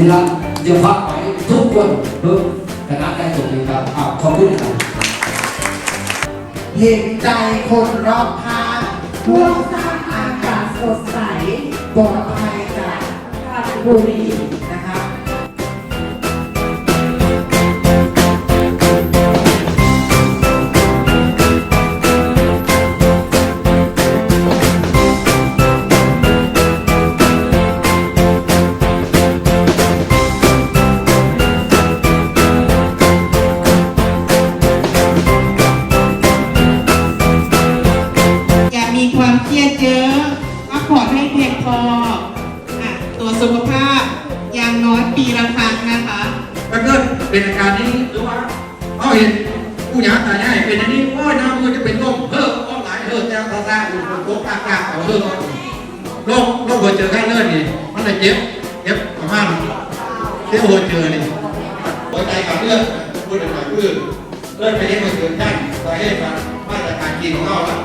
ีละเดี๋ยวพักไปทุกคนเพิ่มคณะได้จบเลยครับขอบคุณครับเห็นใจคนรอบข้างร่วมสร้างอากาศสดใสปลอดภัยจากคาร์บุรี ขอให้เพียงพอตัวสุขภาพอย่างน้อยปีละครั้งนะคะ ถ้าเกิดเป็นอาการนี้หรือว่าเอาเห็นผู้หญิงตายง่ายเป็นอันนี้โอ้น้ำมันจะเป็นโรคเพิ่มก็หลายเพิ่มแล้วซาซาอยู่บนโต๊ะากกาเอาเพิ่มโรคโรคหัวเจอไข้เลือดนี่มันอะไรเจ็บเจ็บห้ามาณเจ็บหัวเจอนี่หัวใจกับเลือดพูดอะไรพูดเลือดไปเลี้ยงมันเกิดได้สาเหตุมามาตรการกินของเราแล้ว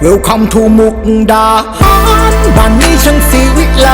Welcome come to Mukda บ้านนี้ช่างสีวิไล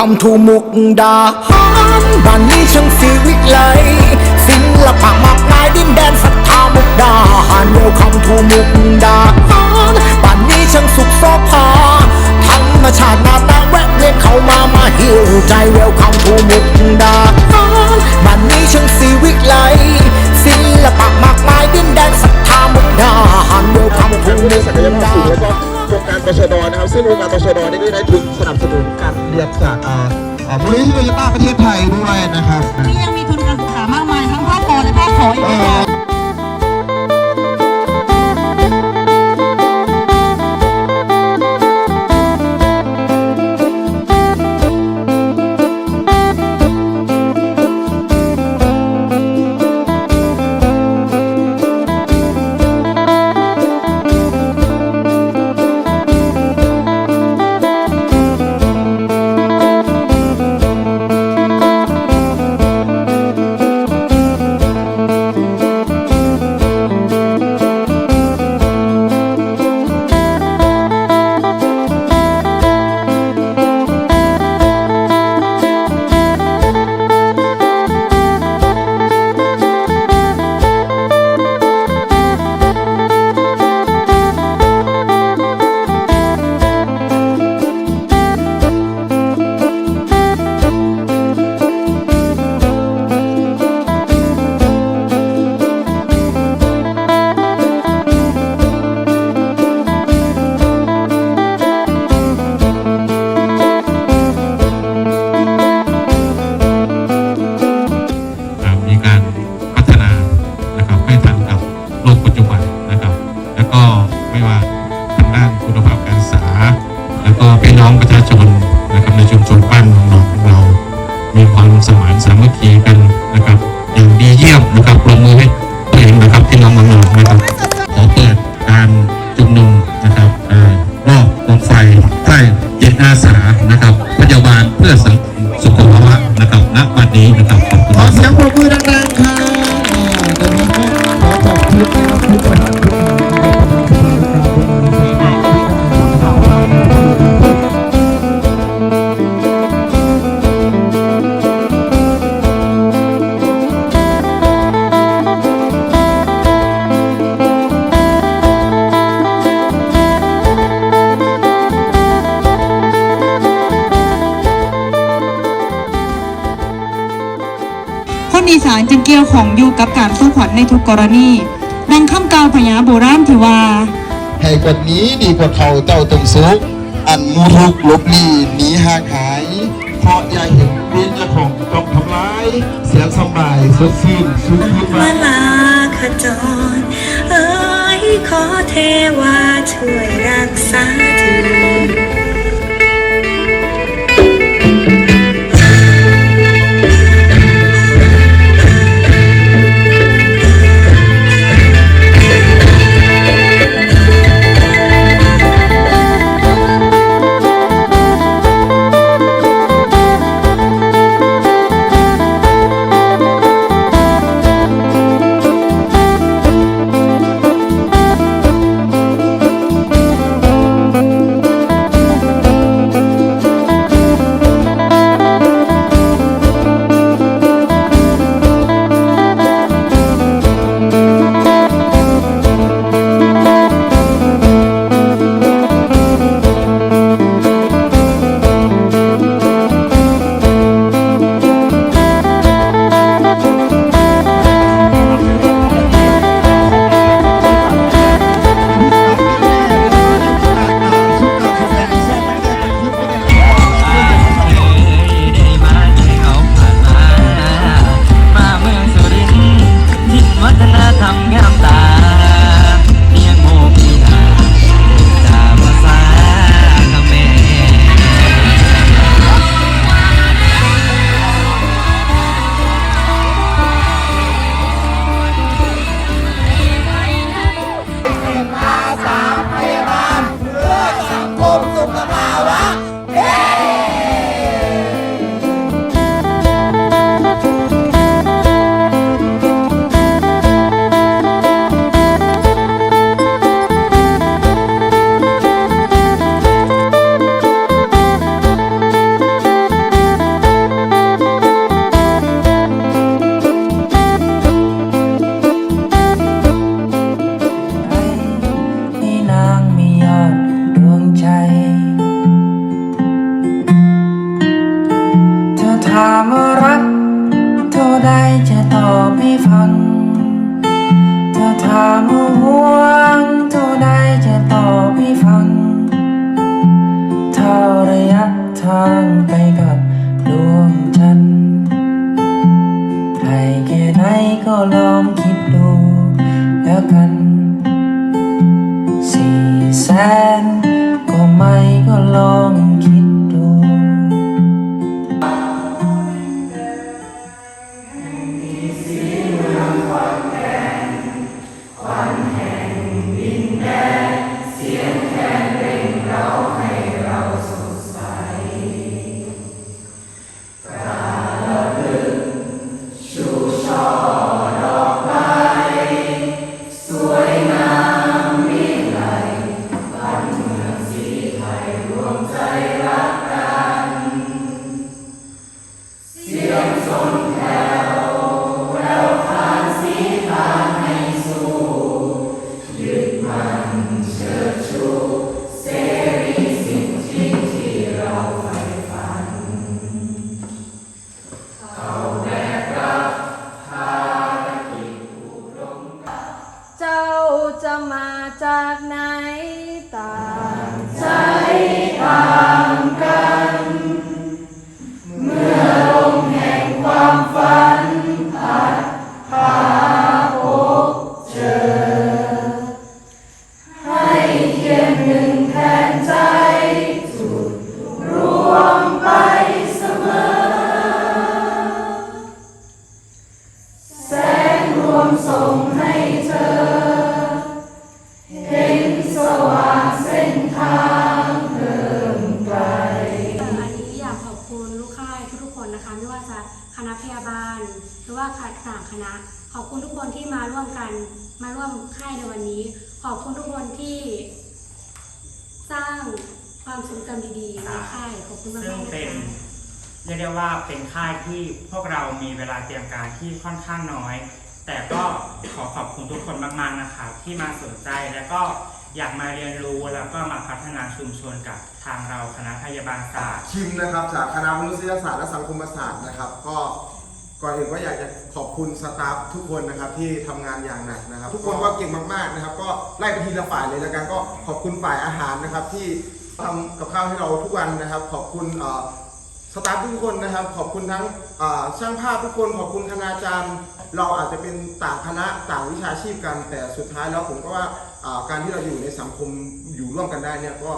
คอมถูกมุกดาหอมบ้านนี้ช่างสีวิไล Nasa, nakap ารจึงเกี่ยวของอยู่กับการสู้ขวัญในทุกกรณี ดังคำกล่าวพญาโบราณที่ว่า ให้กว่นี้ดีกว่าเขาเจ้าตึงซุกอันมูทุกลบลีหนีหากหาย เพราะยายเห็นเวียนจะของต้องทำร้าย เสียงสบายสดชื่นสุดขึ้นมาลาขจรเอ้ยขอเทวาช่วยรักษาเธอ อั สร้างความทรงจำดีๆในค่ายขอบคุณมากซึ่งๆนะเป็นคะ เรียกได้ว่าเป็นค่ายที่พวกเรามีเวลาเตรียมการที่ค่อนข้างน้อย แต่ก็ขอขอบคุณทุกคนมากๆนะครับที่มาสนใจและก็อยากมาเรียนรู้แล้วก็มาพัฒนาชุมชนกับทางเราคณะพยาบาลศาสตร์ คิมนะครับจากคณะมนุษยศาสตร์และสังคมศาสตร์นะครับ ก็ ก่อนอื่นก็อยากจะขอบคุณสตาฟทุกคนนะครับที่ทำงานอย่างหนักนะครับ ทุกคนก็เก่งมากๆนะครับ ก็ไล่ไปทีละฝ่ายเลยแล้วกันก็ขอบคุณฝ่ายอาหารนะครับ ที่ทำกับข้าวให้เราทุกวันนะครับ ขอบคุณเอ่อสตาฟทุกคนนะครับ ขอบคุณทั้งเอ่อช่างภาพทุกคน ขอบคุณคณาจารย์ เราอาจจะเป็นต่างคณะต่างวิชาชีพกัน แต่สุดท้ายแล้วผมก็ว่าเอ่อการที่เราอยู่ในสังคมอยู่ร่วมกันได้เนี่ยก็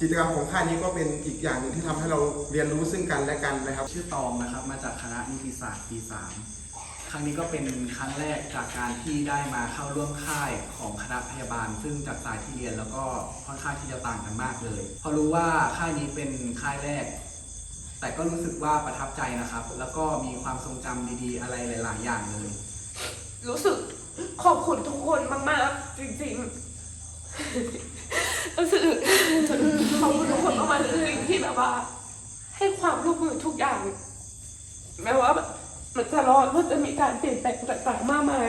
กิจกรรมของค่ายนี้ก็เป็นอีกอย่างหนึ่งที่ทำให้เราเรียนรู้ซึ่งกันและกันนะครับ ชื่อตองนะครับ มาจากคณะนิติศาสตร์ปี3ครั้งนี้ก็เป็นครั้งแรกจากการที่ได้มาเข้าร่วมค่ายของคณะพยาบาล ซึ่งจากสายที่เรียนแล้วก็ค่อนข้างที่จะต่างกันมากเลยพอรู้ว่าค่ายนี้เป็นค่ายแรก แต่ก็รู้สึกว่าประทับใจนะครับ แล้วก็มีความทรงจำดีๆ อะไรหลาย ๆ อย่างเลย รู้สึกขอบคุณทุกคนมาก ๆ จริง ๆ รู้สึกขอบคุณทุกคนมากๆเลยที่แบบว่า ให้ความร่วมมือทุกอย่าง แม้ว่ามันจะรอดมันจะมีการเปลี่ยนแปลงต่างๆมากมาย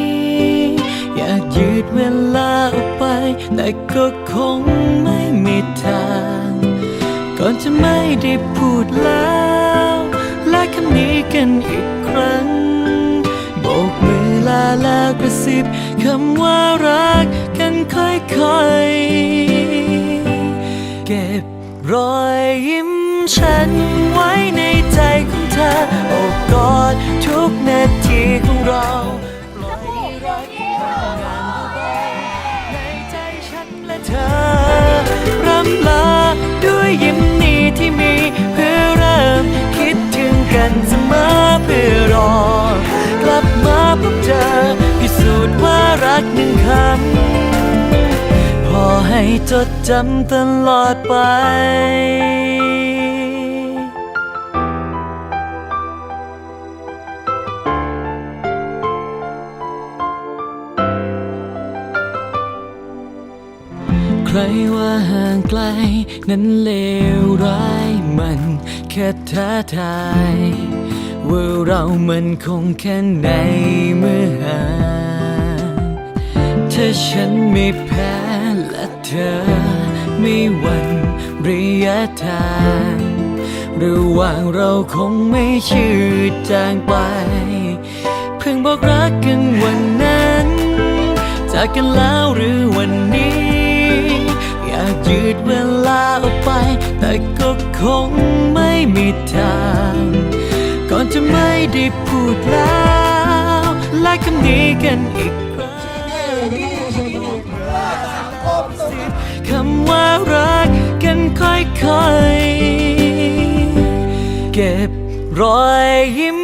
แต่ก็คงไม่มีทาง ก่อนจะไม่ได้พูดแล้ว และคำนี้กันอีกครั้ง โบกมือลาแล้วกระซิบคำว่ารักกันค่อยๆ เก็บรอยยิ้มฉันไว้ใน รอ กลับมาพบเจอพิสูจน์ว่ารักหนึ่งคำพอให้จดจำตลอดไปใครว่าห่างไกล นั้นเลวร้ายมันแค่ท้าทาย ว่าเรามันคงแค่ไหนเมื่อห่างถ้าฉันไม่แพ้และเธอไม่หวั่นระยะทางระหว่างเราคงไม่ชืดจางไป เพิ่งบอกรักกันวันนั้น จากกันแล้วหรือวันนี้ อยากยืดเวลาออกไป แต่ก็คงไม่มีทาง จะไม่ได้พูดแล้วและคำนี้กันอีกครั้งคำว่ารักกันค่อยๆ เก็บรอยยิ้ม